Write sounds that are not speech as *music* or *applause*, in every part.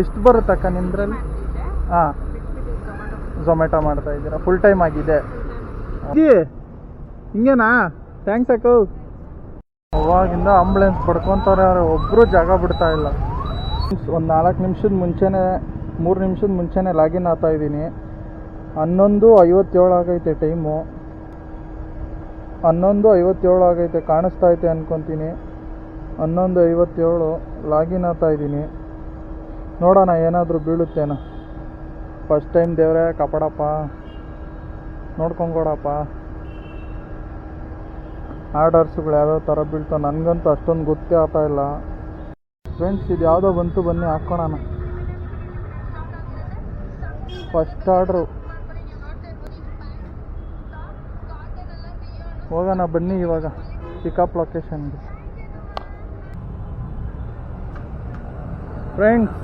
ಎಷ್ಟು ಬರುತ್ತಕ್ಕ ನಿಮ್ದ್ರಲ್ಲಿ ಹಾಂ. ಝೊಮ್ಯಾಟೊ ಮಾಡ್ತಾ ಇದ್ದೀರಾ? ಫುಲ್ ಟೈಮ್ ಆಗಿದೆ. ಹಿಂಗೇನಾ? ಥ್ಯಾಂಕ್ಸ್ ಅಕ್ಕ. ಅವಾಗಿಂದ ಆಂಬುಲೆನ್ಸ್ ಪಡ್ಕೊತಾರೆ ಅವ್ರು ಒಬ್ಬರು ಜಾಗ ಬಿಡ್ತಾ ಇಲ್ಲ. ಒಂದು ನಾಲ್ಕು ನಿಮಿಷದ ಮುಂಚೆನೇ, ಮೂರು ನಿಮಿಷದ ಮುಂಚೆನೇ ಲಾಗಿನ್ ಆಗ್ತಾ ಇದ್ದೀನಿ. ಹನ್ನೊಂದು ಐವತ್ತೇಳು ಆಗೈತೆ ಟೈಮು ಹನ್ನೊಂದು ಐವತ್ತೇಳು ಆಗೈತೆ, ಕಾಣಿಸ್ತಾ ಐತೆ ಅನ್ಕೊತೀನಿ. ಹನ್ನೊಂದು ಐವತ್ತೇಳು ಲಾಗಿನ್ ಆಗ್ತಾ ಇದ್ದೀನಿ. ನೋಡೋಣ, ಏನಾದರೂ ಬೀಳುತ್ತೇನೋ. ಫಸ್ಟ್ ಟೈಮ್ ದೇವರೇ, ಕಾಪಾಡಪ್ಪ. ನೋಡ್ಕೊಂಕೊಡಪ್ಪ ಆರ್ಡರ್ಸ್ಗಳು ಯಾವ್ಯಾವ ಥರ ಬೀಳ್ತಾವೆ ನನಗಂತೂ ಅಷ್ಟೊಂದು ಗೊತ್ತೇ ಆಗ್ತಾ ಇಲ್ಲ. ಫ್ರೆಂಡ್ಸ್ ಇದು ಯಾವುದೋ ಬಂತು, ಬನ್ನಿ, ಹಾಕ್ಕೊಳೋಣ. ಫಸ್ಟ್ ಆರ್ಡ್ರು ಹೋಗೋಣ, ಬನ್ನಿ ಇವಾಗ. Pickup ಲೊಕೇಶನ್ಗೆ friends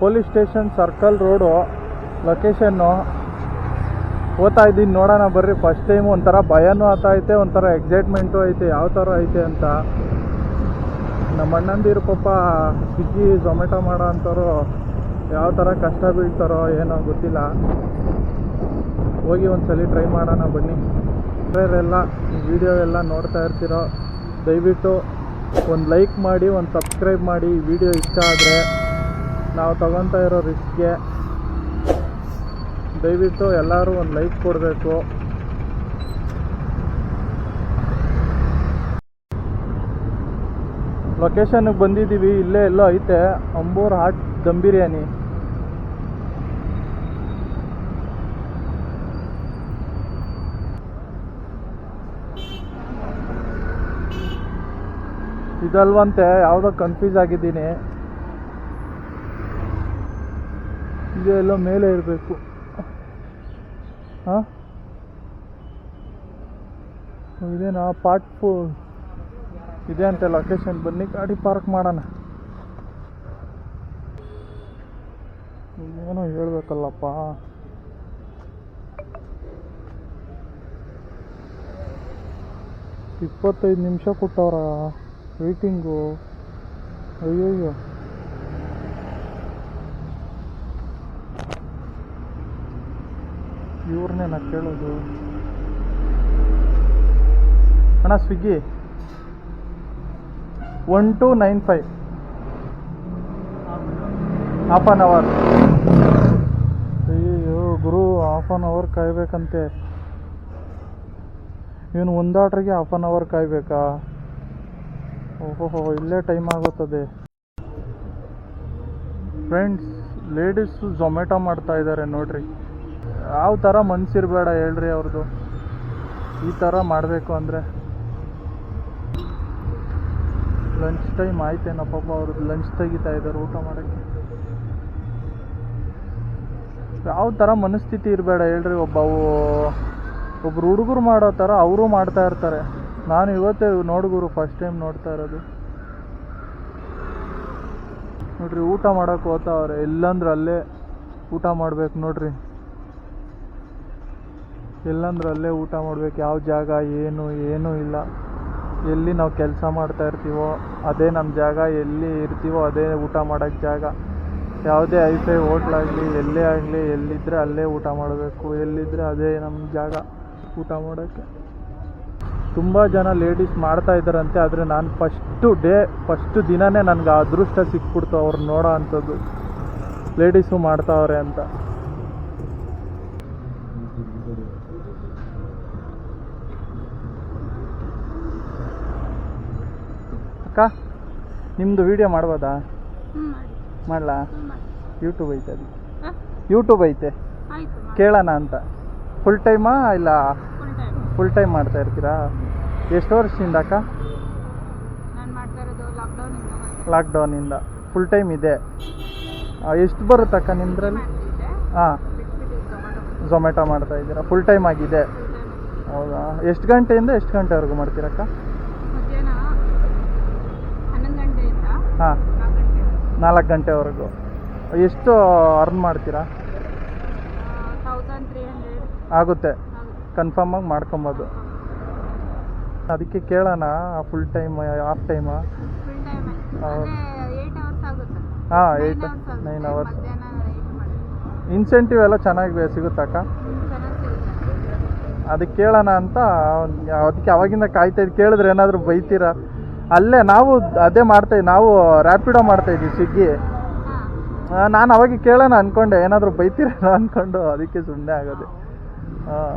police station circle road location ಓದ್ತಾ ಇದ್ದೀನಿ, ನೋಡೋಣ ಬರ್ರಿ. ಫಸ್ಟ್ ಟೈಮ್ ಒಂಥರ ಭಯನೂ ಆತ ಐತೆ, ಒಂಥರ ಎಕ್ಸೈಟ್ಮೆಂಟು ಐತೆ, ಯಾವ ಥರ ಐತೆ ಅಂತ. ನಮ್ಮ ಅಣ್ಣಂದಿರು ಪಾಪ ಸ್ವಿಗ್ಗಿ ಝೊಮ್ಯಾಟೊ ಮಾಡೋ ಅಂಥವ್ರು ಯಾವ ಥರ ಕಷ್ಟ ಬೀಳ್ತಾರೋ ಏನೋ ಗೊತ್ತಿಲ್ಲ. ಹೋಗಿ ಒಂದ್ಸಲಿ ಟ್ರೈ ಮಾಡೋಣ ಬನ್ನಿ. ಎಲ್ಲ ವಿಡಿಯೋ ಎಲ್ಲ ನೋಡ್ತಾ ಇರ್ತೀರೋ, ದಯವಿಟ್ಟು ಒಂದು ಲೈಕ್ ಮಾಡಿ, ಒಂದು ಸಬ್ಸ್ಕ್ರೈಬ್ ಮಾಡಿ ವಿಡಿಯೋ ಇಷ್ಟ ಆದರೆ ನಾವು ತಗೊತಾ ಇರೋ ರಿಸ್ಕ್ಗೆ ದಯವಿಟ್ಟು ಎಲ್ಲರೂ ಒಂದು ಲೈಕ್ ಕೊಡಬೇಕು. ಲೊಕೇಶನ್ಗೆ ಬಂದಿದ್ದೀವಿ, ಇಲ್ಲೇ ಎಲ್ಲೋ ಐತೆ, ಅಂಬೂರ್ ಹಾಟ್ ದಮ್ ಬಿರಿಯಾನಿ. ಇದಲ್ವಂತೆ ಯಾವುದೋ ಕನ್ಫ್ಯೂಸ್ ಆಗಿದ್ದೀನಿ. ಇದು ಎಲ್ಲ ಮೇಲೆ ಇರಬೇಕು. ಹಾಂ? ಇದೇನಾ ಪಾರ್ಟ್ ಫೋರ್ ಇದೆ ಅಂತ ಲೊಕೇಶನ್ ಬನ್ನಿ, ಗಾಡಿ ಪಾರ್ಕ್ ಮಾಡೋಣ. ಏನೋ ಹೇಳ್ಬೇಕಲ್ಲಪ್ಪ. ಇಪ್ಪತ್ತೈದು ನಿಮಿಷ ಕೊಟ್ಟವ್ರ? ವೇಟಿಂಗು ಅಯ್ಯಯ್ಯೋ. ಇವ್ರನ್ನೇ ನಾ ಕೇಳೋದು. ಅಣ್ಣ Swiggy one two nine five half an hour ಅಯ್ಯೋ ಗುರು ಹಾಫ್ ಆನ್ ಅವರ್ ಕಾಯ್ಬೇಕಂತೆ. ಇವನು ಒಂದು ಆರ್ಡ್ರಿಗೆ ಹಾಫ್ ಆನ್ ಅವರ್ ಕಾಯ್ಬೇಕಾ? ಓಹೋಹೋ, ಇಲ್ಲೇ ಟೈಮ್ ಆಗುತ್ತದೆ. ಫ್ರೆಂಡ್ಸ್ ಲೇಡೀಸು ಝೊಮ್ಯಾಟೊ ಮಾಡ್ತಾ ಇದ್ದಾರೆ ನೋಡ್ರಿ. ಯಾವ ಥರ ಮನ್ಸಿರ್ಬೇಡ ಹೇಳ್ರಿ ಅವ್ರದ್ದು ಈ ಥರ ಮಾಡಬೇಕು ಅಂದರೆ. ಲಂಚ್ ಟೈಮ್ ಆಯ್ತೇನೋ ಪಾಪ ಅವ್ರದ್ದು ಲಂಚ್ ತೆಗಿತಾ ಇದ್ದಾರೆ ಊಟ ಮಾಡೋಕ್ಕೆ. ಯಾವ ಥರ ಮನಸ್ಥಿತಿ ಇರಬೇಡ ಹೇಳ್ರಿ ಒಬ್ಬ ಒಬ್ರು ಹುಡುಗರು ಮಾಡೋ ಥರ ಅವರು ಮಾಡ್ತಾ ಇರ್ತಾರೆ. ನಾನು ಇವತ್ತೇ ನೋಡ್ಗುರು ಫಸ್ಟ್ ಟೈಮ್ ನೋಡ್ತಾ ಇರೋದು. ನೋಡ್ರಿ ಊಟ ಮಾಡೋಕೆ ಹೋತಾವ್ರೆ ಎಲ್ಲಂದ್ರೆ ಅಲ್ಲೇ ಊಟ ಮಾಡ್ಬೇಕು ನೋಡ್ರಿ. ಎಲ್ಲಂದ್ರೆ ಅಲ್ಲೇ ಊಟ ಮಾಡ್ಬೇಕು. ಯಾವ ಜಾಗ, ಏನು, ಏನೂ ಇಲ್ಲ. ಎಲ್ಲಿ ನಾವು ಕೆಲಸ ಮಾಡ್ತಾ ಇರ್ತೀವೋ, ಅದೇ ನಮ್ಮ ಜಾಗ. ಎಲ್ಲಿ ಇರ್ತೀವೋ, ಅದೇ ಊಟ ಮಾಡೋಕ್ಕೆ ಜಾಗ. ಯಾವುದೇ ಐಫೈ ಹೋಟ್ಲಾಗಲಿ ಎಲ್ಲೇ ಆಗಲಿ ಎಲ್ಲಿದ್ದರೆ ಅಲ್ಲೇ ಊಟ ಮಾಡಬೇಕು. ಎಲ್ಲಿದ್ದರೆ ಅದೇ ನಮ್ಮ ಜಾಗ ಊಟ ಮಾಡೋಕ್ಕೆ. ತುಂಬ ಜನ ಲೇಡೀಸ್ ಮಾಡ್ತಾ ಇದ್ದಾರಂತೆ, ಆದರೆ ನಾನು ಫಸ್ಟು ಡೇ, ಫಸ್ಟ್ ದಿನನೇ ನನಗೆ ಅದೃಷ್ಟ ಸಿಕ್ಬಿಡ್ತು ಅವ್ರು ನೋಡೋ ಅಂಥದ್ದು. ಲೇಡೀಸು ಮಾಡ್ತಾವ್ರೆ ಅಂತ. ಅಕ್ಕ ನಿಮ್ಮದು ವಿಡಿಯೋ ಮಾಡ್ಬೋದಾ? ಮಾಡಲಾ? ಯೂಟ್ಯೂಬ್ ಐತೆ ಅದು. ಯೂಟ್ಯೂಬ್ ಐತೆ. ಕೇಳೋಣ ಅಂತ. ಫುಲ್ ಟೈಮಾ ಇಲ್ಲ? ಫುಲ್ ಟೈಮ್ ಮಾಡ್ತಾ ಇರ್ತೀರಾ? ಎಷ್ಟು ವರ್ಷದಿಂದ ಅಕ್ಕ? ಲಾಕ್ಡೌನಿಂದ ಫುಲ್ ಟೈಮ್ ಇದೆ ಎಷ್ಟು ಬರುತ್ತಕ್ಕ ನಿಮ್ಮದ್ರಲ್ಲಿ ಹಾಂ. ಝೊಮ್ಯಾಟೊ ಮಾಡ್ತಾ ಇದ್ದೀರಾ? ಫುಲ್ ಟೈಮ್ ಆಗಿದೆ. ಹೌದಾ? ಎಷ್ಟು ಗಂಟೆಯಿಂದ ಎಷ್ಟು ಗಂಟೆವರೆಗೂ ಮಾಡ್ತೀರಕ್ಕ ಮಧ್ಯಾಹ್ನ ಹನ್ನೊಂದು ಗಂಟೆಯಿಂದ ಹಾಂ. ನಾಲ್ಕು ಗಂಟೆ ನಾಲ್ಕು ಗಂಟೆವರೆಗೂ. ಎಷ್ಟು ಅರ್ನ್ ಮಾಡ್ತೀರಾ? ಆಗುತ್ತೆ. ಕನ್ಫರ್ಮ್ ಕನ್ಫರ್ಮಾಗಿ ಮಾಡ್ಕೊಬೋದು. ಅದಕ್ಕೆ ಕೇಳೋಣ ಫುಲ್ ಟೈಮ್ ಆಫ್ ಟೈಮಾ ಹಾಂ ಏಯ್ಟ್ ನೈನ್ ಅವರ್ಸ್ ಇನ್ಸೆಂಟಿವ್ ಎಲ್ಲ ಚೆನ್ನಾಗಿ ಸಿಗುತ್ತಕ್ಕ ಅದಕ್ಕೆ ಕೇಳೋಣ ಅಂತ ಅದಕ್ಕೆ ಅವಾಗಿಂದ ಕಾಯ್ತಾ ಇದ್ದು ಕೇಳಿದ್ರೆ ಏನಾದರೂ ಬೈತೀರಾ? ಅಲ್ಲೇ ನಾವು ಅದೇ ಮಾಡ್ತಾ ನಾವು ರ್ಯಾಪಿಡೋ ಮಾಡ್ತಾ ಇದ್ವಿ ಸ್ವಿಗ್ಗಿ ನಾನು ಅವಾಗ ಕೇಳೋಣ ಅನ್ಕೊಂಡೆ, ಏನಾದರೂ ಬೈತೀರೇನೋ ಅನ್ಕೊಂಡು, ಅದಕ್ಕೆ ಸುಮ್ಮನೆ ಆಗೋದು. ಹಾಂ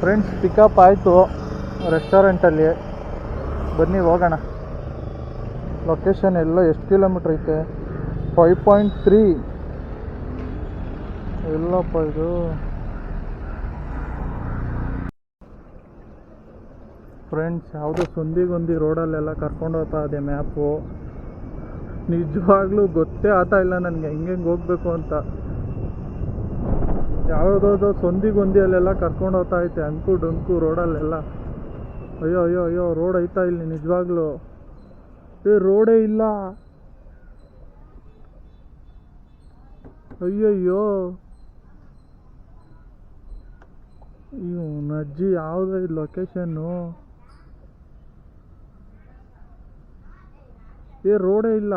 ಫ್ರೆಂಡ್ಸ್ ಪಿಕಪ್ ಆಯಿತು ರೆಸ್ಟೋರೆಂಟಲ್ಲಿ ಬನ್ನಿ, ಹೋಗೋಣ. ಲೊಕೇಶನ್ ಎಲ್ಲ ಎಷ್ಟು ಕಿಲೋಮೀಟ್ರ್ ಐತೆ? ಫೈವ್ ಪಾಯಿಂಟ್ ತ್ರೀ ಎಲ್ಲಪ್ಪ ಇದು. ಫ್ರೆಂಡ್ಸ್ ಯಾವುದೋ ಸುಂದಿಗೊಂದಿ ರೋಡಲ್ಲೆಲ್ಲ ಕರ್ಕೊಂಡು ಹೋಗ್ತಾ ಇದೆ ಮ್ಯಾಪು ನಿಜವಾಗ್ಲೂ ಗೊತ್ತೇ ಆಗ್ತಾ ಇಲ್ಲ ನನಗೆ ಹೆಂಗೆ ಹೋಗ್ಬೇಕು ಅಂತ. ಯಾವುದಾದ್ರು ಸೊಂದಿಗೊಂದಿಯಲ್ಲೆಲ್ಲ ಕರ್ಕೊಂಡು ಹೋಗ್ತಾ ಐತೆ ಅಂಕು ಡೊಂಕು ರೋಡಲ್ಲೆಲ್ಲ ಅಯ್ಯೋ ಅಯ್ಯೋ ಅಯ್ಯೋ ರೋಡ್ ಐತಾ ಇಲ್ಲಿ ನಿಜವಾಗ್ಲೂ? ರೋಡೇ ಇಲ್ಲ. ಅಯ್ಯಯ್ಯೋ. ಅಯ್ಯೋ, ನಜ್ಜಿ ಯಾವುದೇ ಲೊಕೇಶನ್ನು ಏ, ರೋಡೇ ಇಲ್ಲ.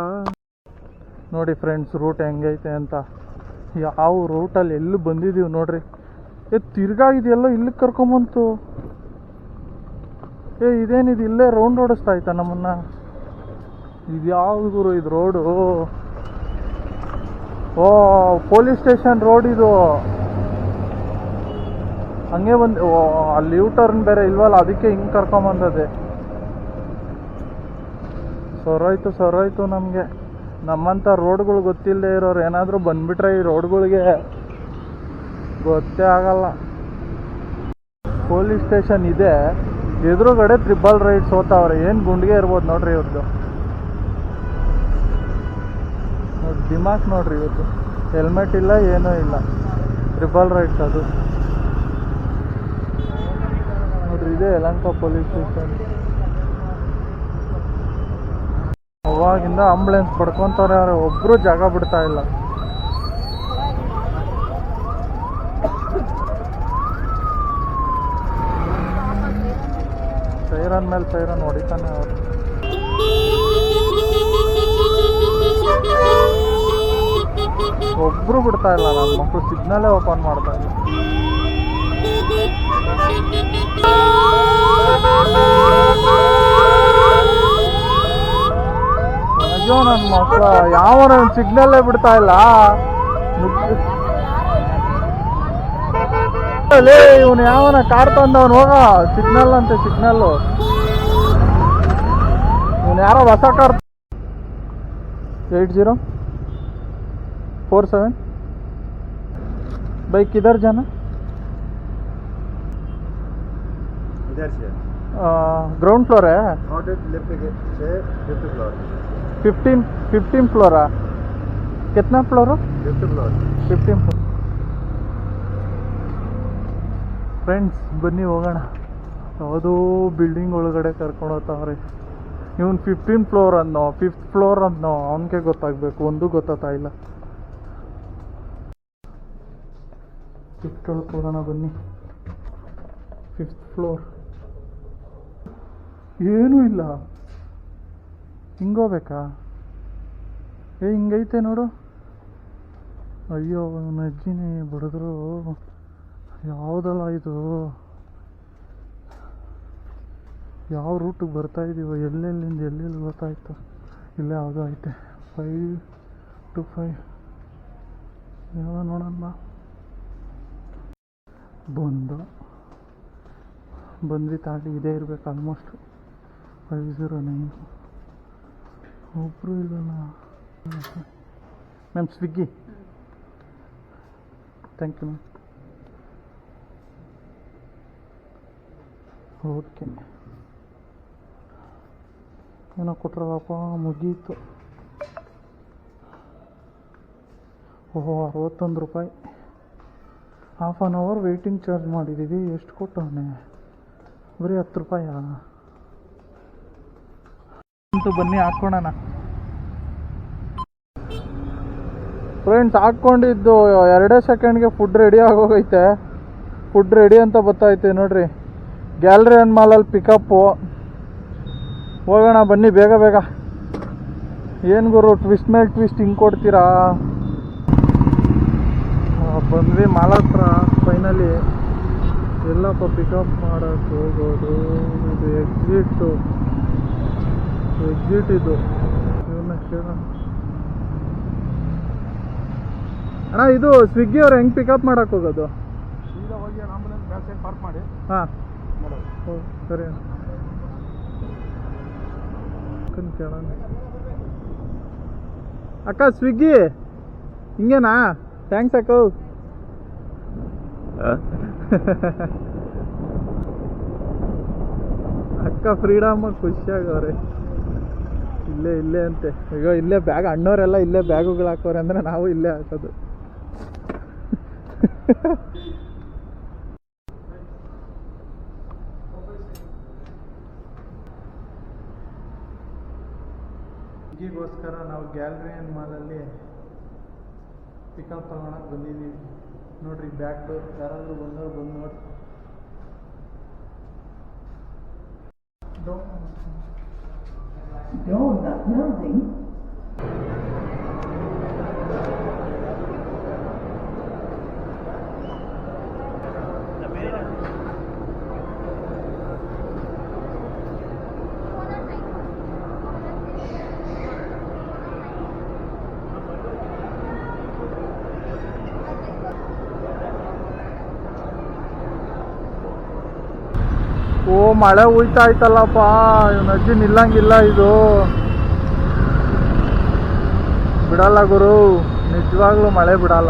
ನೋಡಿ ಫ್ರೆಂಡ್ಸ್ ರೂಟ್ ಹೆಂಗೈತೆ ಅಂತ. ಯಾವ ರೂಟಲ್ಲಿ ಎಲ್ಲಿ ಬಂದಿದ್ದೀವಿ ನೋಡ್ರಿ. ಏ, ತಿರ್ಗಾ ಇದೆಲ್ಲ ಇಲ್ಲಿಗೆ ಕರ್ಕೊಂಬಂತು. ಏ, ಇದೇನಿದು, ಇಲ್ಲೇ ರೌಂಡ್ ಓಡಿಸ್ತಾ ಆಯ್ತಾ ನಮ್ಮನ್ನ. ಇದು ಯಾವ್ದು ಗುರು ಇದು ರೋಡು? ಓ, ಪೊಲೀಸ್ ಸ್ಟೇಷನ್ ರೋಡ್ ಇದು. ಹಂಗೆ ಬಂದು, ಓ, ಅಲ್ಲಿ ಯೂ ಟರ್ನ್ ಬೇರೆ ಇಲ್ವಲ್ಲ, ಅದಕ್ಕೆ ಹಿಂಗೆ ಕರ್ಕೊಂಬಂದದೆ ಸೊರೋಯ್ತು ಸೊರೋಯ್ತು ನಮಗೆ. ನಮ್ಮಂಥ ರೋಡ್ಗಳು ಗೊತ್ತಿಲ್ಲದೆ ಇರೋರು, ಏನಾದರೂ ಬಂದ್ಬಿಟ್ರೆ ಈ ರೋಡ್ಗಳಿಗೆ ಗೊತ್ತೇ ಆಗಲ್ಲ. ಪೊಲೀಸ್ ಸ್ಟೇಷನ್ ಇದೆ. ಎದುರುಗಡೆ ತ್ರಿಬಲ್ ರೈಡ್ಸ್ ಓದ್ತಾವ್ರೆ ಏನು ಗುಂಡಿಗೆ ಇರ್ಬೋದು ನೋಡ್ರಿ ಇವ್ರದ್ದು ದಿಮಾಕ್ ನೋಡ್ರಿ ಇವತ್ತು. ಹೆಲ್ಮೆಟ್ ಇಲ್ಲ, ಏನೂ ಇಲ್ಲ. ಟ್ರಿಬಲ್ ರೈಟ್ಸ್ ಅದು. ನೋಡ್ರಿ, ಇದೆ ಯಲಂಕ ಪೊಲೀಸ್ ಸ್ಟೇಷನ್ ಅವಾಗಿಂದ ಆಂಬುಲೆನ್ಸ್ ಪಡ್ಕೊಂತವ್ರೆ ಯಾರು? ಒಬ್ರು ಜಾಗ ಬಿಡ್ತಾ ಇಲ್ಲ. ಸೈರನ್ ಮೇಲೆ ಸೈರನ್ ಹೊಡಿತಾನೆ ಅವ್ರು. ಒಬ್ರು ಬಿಡ್ತಾ ಇಲ್ಲ ನನ್ನ ಮಕ್ಕಳು ಸಿಗ್ನಲ್ಲೇ ಓಪನ್ ಮಾಡ್ತಾ ಇಲ್ಲ. ಅಯ್ಯೋ ನನ್ನ ಮಕ್ಕಳ ಯಾವ ಸಿಗ್ನಲ್ಲೇ ಬಿಡ್ತಾ ಇಲ್ಲ. ಇವನು ಯಾವನ ಕಾರ್ ತಂದವನು ಹೋಗ, ಸಿಗ್ನಲ್ ಅಂತೆ ಸಿಗ್ನಲ್ ಇವನು ಯಾರೋ ಹೊಸ car eight zero? Four seven भाई किधर जाना इधर से ग्राउंड फ्लोर है ऑर्डर लेफ्ट के से fifth floor fifteen fifteen floor है कितना floor fifth floor fifteen floor friends ಬನ್ನಿ ಹೋಗೋಣ ಯಾವುದೋ ಬಿಲ್ಡಿಂಗ್ ಒಳಗಡೆ ಕರ್ಕೊಂಡು ಹೋಗ್ತಾವ್ರೆ ಇವನು ಫಿಫ್ಟೀನ್ ಫ್ಲೋರ್ ಅನ್ನೋ ಫಿಫ್ತ್ ಫ್ಲೋರ್ ಅನ್ನೋ ಅವನಿಗೆ ಗೊತ್ತಾಗಬೇಕು ಒಂದು ಗೊತ್ತಾಗ್ತಾ ಇಲ್ಲ ಫಿಫ್ತ್ ಒಳಗೆ ಹೋಗೋಣ ಬನ್ನಿ ಫಿಫ್ತ್ ಫ್ಲೋರ್ ಏನೂ ಇಲ್ಲ ಹಿಂಗೋಬೇಕಾ ಏ ಹಿಂಗೈತೆ ನೋಡು ಅಯ್ಯೋ ನನ್ನ ಅಜ್ಜಿನೇ ಬಡಿದ್ರು ಯಾವುದಲ್ಲ ಇದು ಯಾವ ರೂಟಿಗೆ ಬರ್ತಾ ಇದೀವೋ ಎಲ್ಲೆಲ್ಲಿಂದ ಎಲ್ಲೆಲ್ಲಿ ಗೊತ್ತಾಯ್ತು ಇಲ್ಲೇ ಯಾವುದೋ ಐತೆ ಫೈವ್ ಟು ಫೈವ್ ಯಾವ ನೋಡೋಣ. ಬಂದು ಬಂದ್ವಿ ತಾಳಿ ಇದೇ ಇರಬೇಕು ಆಲ್ಮೋಸ್ಟ್ ಫೈವ್ ಝೀರೋ ನೈನ್ ಒಬ್ಬರು ಇಲ್ಲಲ್ಲ ma'am Swiggy thank you ma'am okay ಏನೋ ಕೊಟ್ರಲ್ಲಪ್ಪ, ಮುಗೀತು. ಓಹೋ, ಅರವತ್ತೊಂದು ರೂಪಾಯಿ. Half an hour waiting charge ಮಾಡಿದ್ದೀವಿ ಎಷ್ಟು ಕೊಟ್ಟವನೆ ಬರೀ ಹತ್ತು ರೂಪಾಯಿ? ಅಂತೂ ಬನ್ನಿ, ಹಾಕ್ಕೊಳೋಣ. ಫ್ರೆಂಡ್ಸ್ ಹಾಕ್ಕೊಂಡಿದ್ದು ಎರಡೇ ಸೆಕೆಂಡ್ಗೆ ಫುಡ್ ರೆಡಿ ಆಗೋಗೈತೆ. ಫುಡ್ ರೆಡಿ ಅಂತ ಬರ್ತಾಯ್ತೆ ನೋಡ್ರಿ. ಗ್ಯಾಲರಿ ಅಂಡ್ ಮಾಲಲ್ಲಿ ಪಿಕಪ್ಪು ಹೋಗೋಣ, ಬನ್ನಿ, ಬೇಗ ಬೇಗ. ಏನು ಗುರು ಟ್ವಿಸ್ಟ್ ಮೇಲೆ ಟ್ವಿಸ್ಟ್ ಹಿಂಗೆ ಕೊಡ್ತೀರಾ? ಬಂದ್ವಿ ಮಾಲ ಹತ್ರ ಫೈನಲಿ ಎಲ್ಲಪ್ಪ ಪಿಕಪ್ ಮಾಡಕ್ಕೆ ಹೋಗೋದು. ಇದು ಎಕ್ಸಿಟ್ ಎಕ್ಸಿಟ್ ಇದು. ಇವನ್ನ ಕೇಳೋಣ ಅಣ್ಣ ಇದು ಸ್ವಿಗ್ಗಿ ಅವ್ರು ಹೆಂಗೆ ಪಿಕಪ್ ಮಾಡಕ್ಕೆ ಹೋಗೋದು? ಈಗ ಹೋಗಿ ಆಂಬುಲೆನ್ಸ್ ಬ್ಯಾಕ್ ಸೈಡ್ ಪಾರ್ಕ್ ಮಾಡಿ. ಹಾಂ. ಮಾಡೋದು. ಸರಿ ಅಣ್ಣ. ಕೇಳೋಣ ಅಕ್ಕ ಸ್ವಿಗ್ಗಿ ಹಿಂಗೇನಾ? ಥ್ಯಾಂಕ್ಸ್ ಅಕ್ಕ. *laughs* ಅಕ್ಕ ಫ್ರೀಡಮ್ ಖುಷಿಯಾಗವ್ರೆ ಇಲ್ಲೇ ಇಲ್ಲೇ ಅಂತೆ. ಈಗ ಇಲ್ಲೇ ಬ್ಯಾಗ್ ಅಣ್ಣವರೆಲ್ಲ ಇಲ್ಲೇ ಬ್ಯಾಗುಗಳು ಹಾಕೋರೆ ಅಂದ್ರೆ ನಾವು ಇಲ್ಲೇ ಹಾಕೋದು. *laughs* ಗೋಸ್ಕರ ನಾವು ಗ್ಯಾಲರಿ ಆ್ಯಂಡ್ ಮಾಲಲ್ಲಿ ಪಿಕಪ್ ತಗೊಳಕ್ಕೆ ಬಂದಿದ್ದೀವಿ. ನೋಡ್ರಿ ಬ್ಯಾಕ್ ಡೋರ್ ಯಾರಾದರೂ ಬಂದವ್ರು ಬಂದು ನೋಡಿ Doors are closing. ಓ ಮಳೆ ಉಯ್ತಾ ಆಯ್ತಲ್ಲಪ್ಪ. ಇವನ ಅಜ್ಜಿ ನಿಲ್ಲಂಗಿಲ್ಲ ಇದು. ಬಿಡಲ್ಲ ಗುರು ನಿಜವಾಗ್ಲೂ ಮಳೆ ಬಿಡಲ್ಲ.